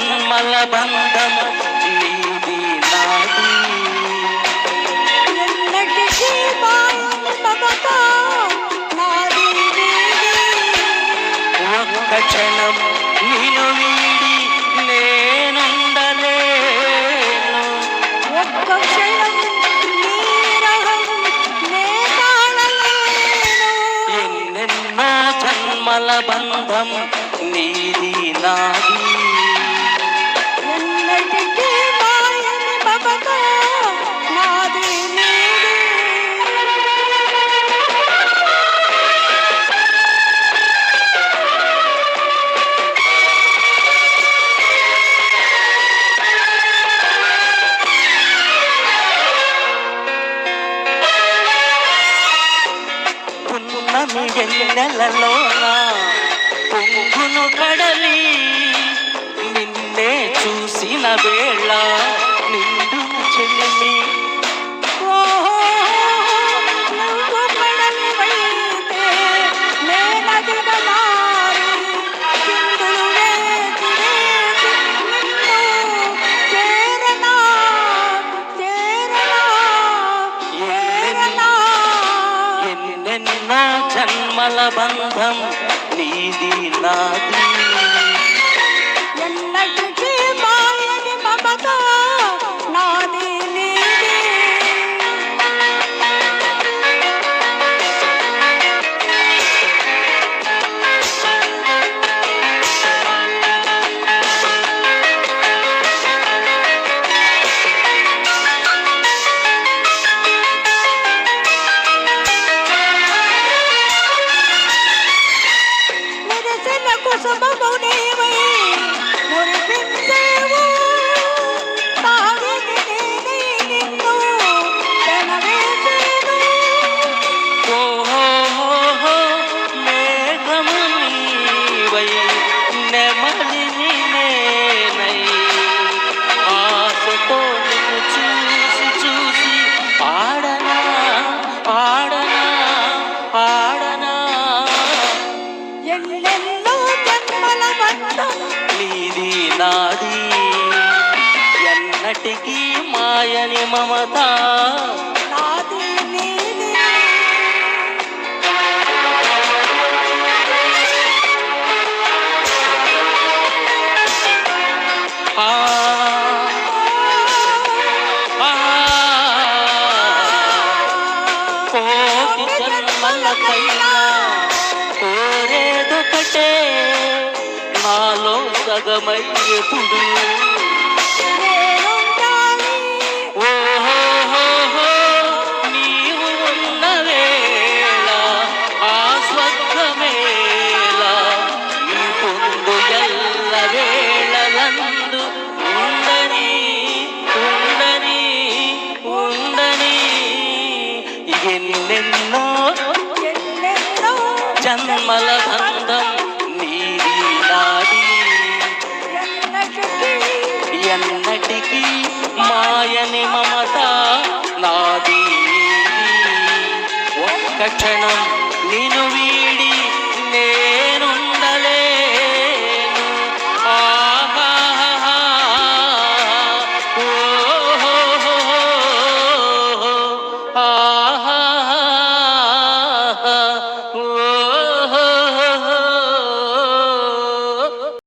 జన్మల బంధం నీది నాది. ఒక్క క్షణం నేను వీడి నేనుండలేను ఒక్క క్షణం నీ నే. ఎన్నెన్నో జన్మల బంధం నీది నాది పున్నమి పొంగును కడలి నిన్నే చూసిన వేళ నిండు చెలిమి. ఓహో, జన్మల బంధం నీది నాది చూసి చూసి ఆడనా ఆడనా. ఆడనా నీది నాది. ఎన్నటికీ మాయని మమత. నాది నీది. ఆ, ఆ, కోటి జన్మలకైనా కోరేదొకటే నాలో సగమై ఎప్పుడు నేనుండాలి. ఓహోహోహో, మాయని మమత నాది నీది. ఒక్క క్షణం నేను